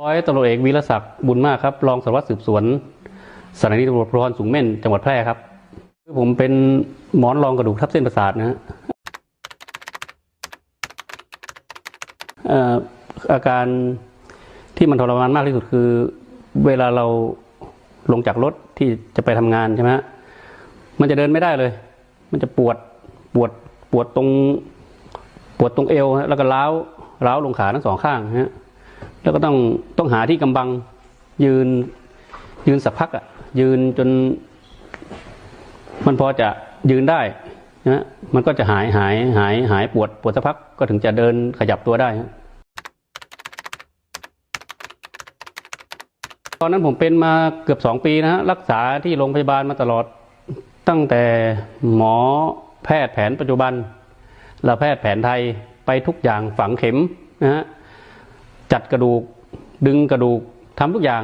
ร้อยตำรวจเอกวีรศักดิ์บุญมากครับ รองสารวัตรสืบสวนสถานีตำรวจภูธรสูงเม่นจังหวัดแพร่ครับผมเป็นหมอนรองกระดูกทับเส้นประสาทนะฮะเอ่ออาการที่มันทรมานมากที่สุดคือ เวลาเราลงจากรถที่จะไปทำงานใช่ไหมฮะมันจะเดินไม่ได้เลย มันจะปวดปวดปวดตรง ปวดตรงเอวฮะแล้วก็ล้าวล้าวลงขาทั้งสองข้างฮะ แล้วก็ต้องต้องหาที่กำบังยืนยืนสักพักอะ่ะยืนจน มันพอจะยืนได้นะมันก็จะหายหายหายหายปวดปวดสักพักก็ถึงจะเดินขยับตัวได้ตอนนั้นผมเป็นมาเกือบสองปีนะฮะรักษาที่โรงพยาบาลมาตลอด ตั้งแต่หมอแพทย์แผนปัจจุบัน และแพทย์แผนไทยไปทุกอย่างฝังเข็มนะฮะ จัดกระดูก ดึงกระดูกทำทุกอย่าง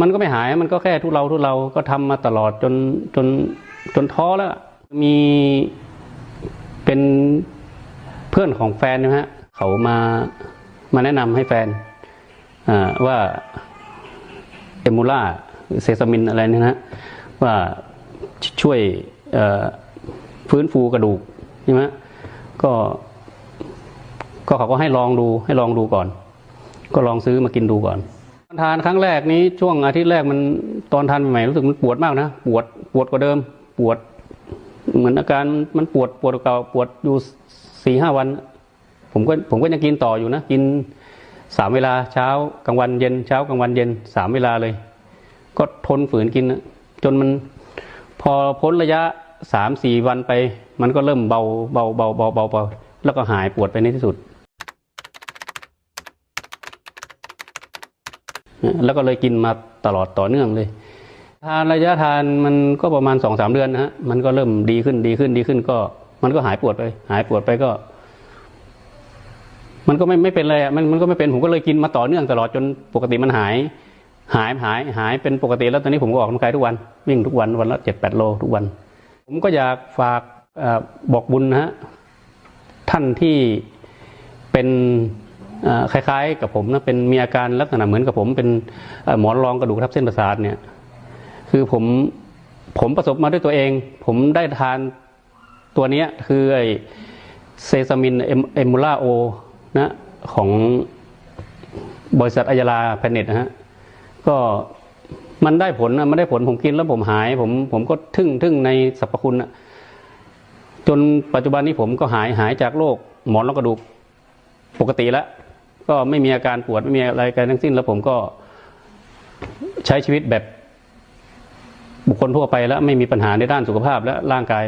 มันก็ไม่หายมันก็แค่ทุเราทุเราก็ทำมาตลอดจนจนจนท้อแล้ว มีเป็นเพื่อนของแฟนนะฮะเขามามาแนะนำให้แฟนว่าเอมูล่าเซซามินอะไรเนี่ยนะว่าช่วยฟื้นฟูกระดูกใช่ไหมก็ก็เขาก็ให้ลองดูให้ลองดูก่อน ก็ลองซื้อมากินดูก่อน ทานครั้งแรกนี้ช่วงอาทิตย์แรกมันตอนทานใหม่รู้สึกมันปวดมากนะ ปวดปวดกว่าเดิม ปวด เหมือนอาการมันปวดปวดเก่าปวดอยู่สี่ห้าวัน ผมก็ผมก็ยังกินต่ออยู่นะ กินสามเวลาเช้ากลางวันเย็นเช้ากลางวันเย็นสามเวลาเลย ก็ทนฝืนกินนะจนมันพอพ้นระยะสามสี่วันไป มันก็เริ่มเบาเบาเบาเบาเบาแล้วก็หายปวดไปในที่สุด แล้วก็เลยกินมาตลอดต่อเนื่องเลย ทานระยะทานมันก็ประมาณสองสามเดือนนะฮะมันก็เริ่มดีขึ้นดีขึ้นดีขึ้นก็ มันก็หายปวดไป หายปวดไปก็ มันก็ไม่ไม่เป็นเลยอะมันมันก็ไม่เป็นผมก็เลยกินมาต่อเนื่องตลอดจนปกติมันหาย หายหายหายเป็นปกติแล้วตอนนี้ผมก็ออกกำลังกายทุกวันวิ่งทุกวันวันละเจ็ดแปดโลทุกวัน ผมก็อยากฝากอบอกบุญนะฮะท่านที่เป็น คล้ายๆ กับผมนะเป็นมีอาการลักษณะเหมือนกับผมเป็นหมอนรองกระดูกทับเส้นประสาทเนี่ย คือผมผมประสบมาด้วยตัวเอง ผมได้ทานตัวเนี้ยคือไอเซซามินเอมูล่าโอนะของบริษัทอัยราแพนเน็ตนะฮะก็มันได้ผลนะมันได้ผลผมกินแล้วผมหาย ผมผมก็ทึ่งทึ่งในสรรพคุณนะจนปัจจุบันนี้ผมก็หายหายจากโรคหมอนรองกระดูกปกติแล้ว ก็ไม่มีอาการปวดไม่มีอะไรกันทั้งสิ้น แล้วผมก็ใช้ชีวิตแบบบุคคลทั่วไปแล้วไม่มีปัญหาในด้านสุขภาพและร่างกาย